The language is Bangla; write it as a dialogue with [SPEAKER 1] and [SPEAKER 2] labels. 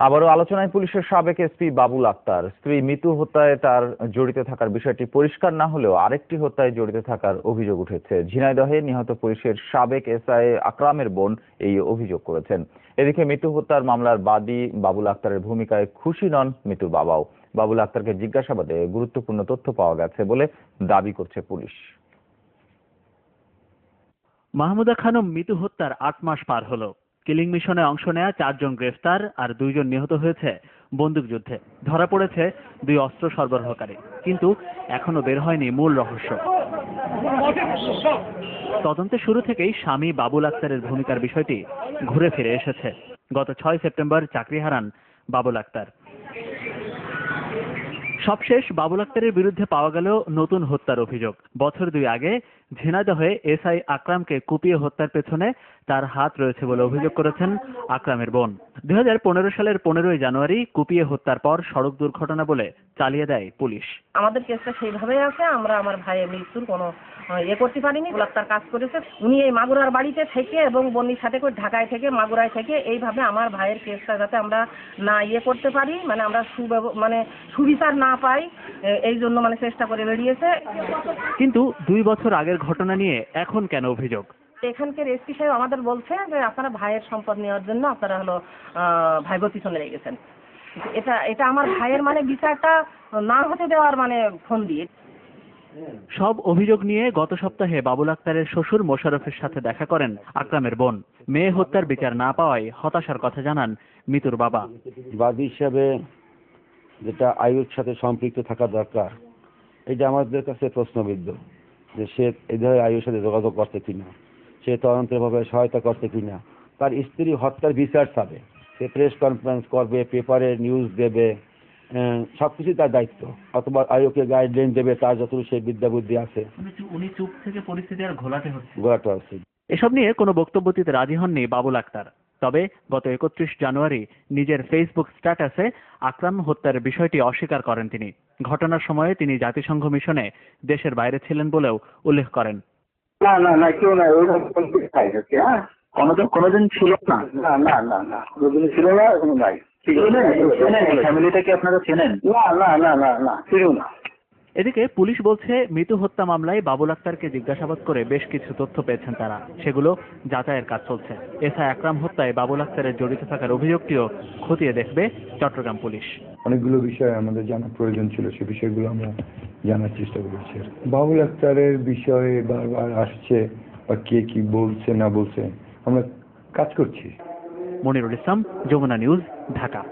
[SPEAKER 1] আবারও আলোচনায় পুলিশের সাবেক এসপি বাবুল আক্তার। স্ত্রী মিতু হত্যায় তার জড়িত থাকার বিষয়টি পরিষ্কার না হলেও আরেকটি হত্যায় জড়িত থাকার অভিযোগ উঠেছে। ঝিনাইদহে নিহত পুলিশের সাবেক এসআই আকরামের বোন এই অভিযোগ করেছেন। এদিকে মিতু হত্যার মামলার বাদী বাবুল আক্তারের ভূমিকায় খুশি নন মিতুর বাবাও। বাবুল আক্তারকে জিজ্ঞাসাবাদে গুরুত্বপূর্ণ তথ্য পাওয়া গেছে বলে দাবি করছে পুলিশ।
[SPEAKER 2] মাহমুদা খানম মিতু হত্যার আট মাস পার হলো। কিলিং মিশনে অংশ নেয়া চারজন গ্রেফতার আর দুইজন নিহত হয়েছে বন্দুকযুদ্ধে ধরা পড়েছে দুই অস্ত্র সরবরাহকারী। কিন্তু এখনও বের হয়নি মূল রহস্য। তদন্তের শুরু থেকেই স্বামী বাবুল আক্তারের ভূমিকার বিষয়টি ঘুরে ফিরে এসেছে। গত ছয় সেপ্টেম্বর চাকরি হারান বাবুল আক্তার। সবশেষ বাবুল আক্তারের বিরুদ্ধে পাওয়া গেল নতুন হত্যার অভিযোগ। বছর দুই আগে ঝিনাইদহে এসআই আকরামকে কুপিয়ে হত্যার পেছনে তার হাত রয়েছে বলে অভিযোগ করেছেন আকরামের বোন। দু হাজার পনেরো সালের পনেরোই জানুয়ারি কুপিয়ে হত্যার পর সড়ক দুর্ঘটনা বলে চালিয়ে দেয় পুলিশ।
[SPEAKER 3] আমাদের কেসটা সেইভাবেই আছে আমরা আমার ভাইয়ের মৃত্যুর কোনো ইয়ে করতে পারিনি গোলাপ্তার কাজ করেছে। উনি এই মাগুরার বাড়িতে থেকে এবং বন্দির সাথে করে ঢাকায় থেকে মাগুরায় থেকে এইভাবে আমার ভাইয়ের কেসটা যাতে আমরা না ইয়ে করতে পারি মানে আমরা সুব্যব মানে সুবিচার না পাই এই জন্য মানে চেষ্টা করে বেরিয়েছে।
[SPEAKER 2] কিন্তু দুই বছর আগের ঘটনা নিয়ে এখন কেন অভিযোগ?
[SPEAKER 3] এখানকার এসপি সাহেব আমাদের বলছে যে আপনারা ভাইয়ের সম্পদ নেওয়ার জন্য আপনারা হলো ভাইবোর পিছনে লেগেছেন। এটা এটা আমার ভাইয়ের মানে বিচারটা না হতে দেওয়ার মানে ফোন দিয়ে।
[SPEAKER 2] সব অভিযোগ নিয়ে গত সপ্তাহে বাবুল আক্তারের শ্বশুর মোশারফের সাথে দেখা করেন আকরামের বোন। মেয়ে হত্যার বিচার না পাওয়ায় হতাশার কথা জানান মিতুর বাবা।
[SPEAKER 4] বাদী হিসাবে যেটা আয়ুর সাথে সম্পৃক্ত থাকা দরকার এটা আমাদের কাছে প্রশ্নবিদ্ধ যে সে এই ধরনের আয়ুর সাথে যোগাযোগ করছে কিনা। সে তদন্তেরভাবে সহায়তা করছে কিনা। তার স্ত্রী হত্যার বিচার চাবে। সে প্রেস কনফারেন্স করবে পেপারে নিউজ দেবে সব কিছুই তার দায়িত্ব। অথবা আয়োকে গাইডলাইন দেবে তার যতটুকু সে বিদ্যা বুদ্ধি আছে।
[SPEAKER 2] উনি চুপ থেকে পরিস্থিতি আর ঘোলাটে হচ্ছে।
[SPEAKER 4] আছে
[SPEAKER 2] এসব নিয়ে কোনো বক্তব্য দিতে রাজি হননি বাবুল আক্তার। তবে গত একত্রিশ জানুয়ারি নিজের ফেসবুক স্ট্যাটাসে আকরাম হত্যার বিষয়টি অস্বীকার করেন তিনি। ঘটনার সময়ে তিনি জাতিসংঘ মিশনে দেশের বাইরে ছিলেন বলেও উল্লেখ করেন।
[SPEAKER 5] না না না কেউ না ওইরকম কোন খাই হচ্ছে হ্যাঁ? কোনোদিন কোনোদিন ছিল না? না না না না কোনোদিন ছিল না এখনও নাই। ফ্যামিলিটাকে আপনারা চেনেন? না না না না না ছিল না।
[SPEAKER 2] এদিকে পুলিশ বলছে মৃত্যু হত্যা মামলায় বাবুল আক্তারকে জিজ্ঞাসাবাদ করে বেশ কিছু তথ্য পেয়েছেন তারা। সেগুলো যাচাইয়ের কাজ চলছে। এসআই আকরাম হত্যায় বাবুল আক্তারের জড়িত থাকার অভিযোগটিও খতিয়ে দেখবে চট্টগ্রাম পুলিশ।
[SPEAKER 6] অনেকগুলো বিষয় আমাদের জানা প্রয়োজন ছিল সে বিষয়গুলো আমরা জানার চেষ্টা করেছি। বাবুল আক্তারের বিষয়ে বারবার আসছে বা কে কি বলছে, না বলছে, আমরা কাজ করছি।
[SPEAKER 2] মনিরুল ইসলাম, যমুনা নিউজ, ঢাকা।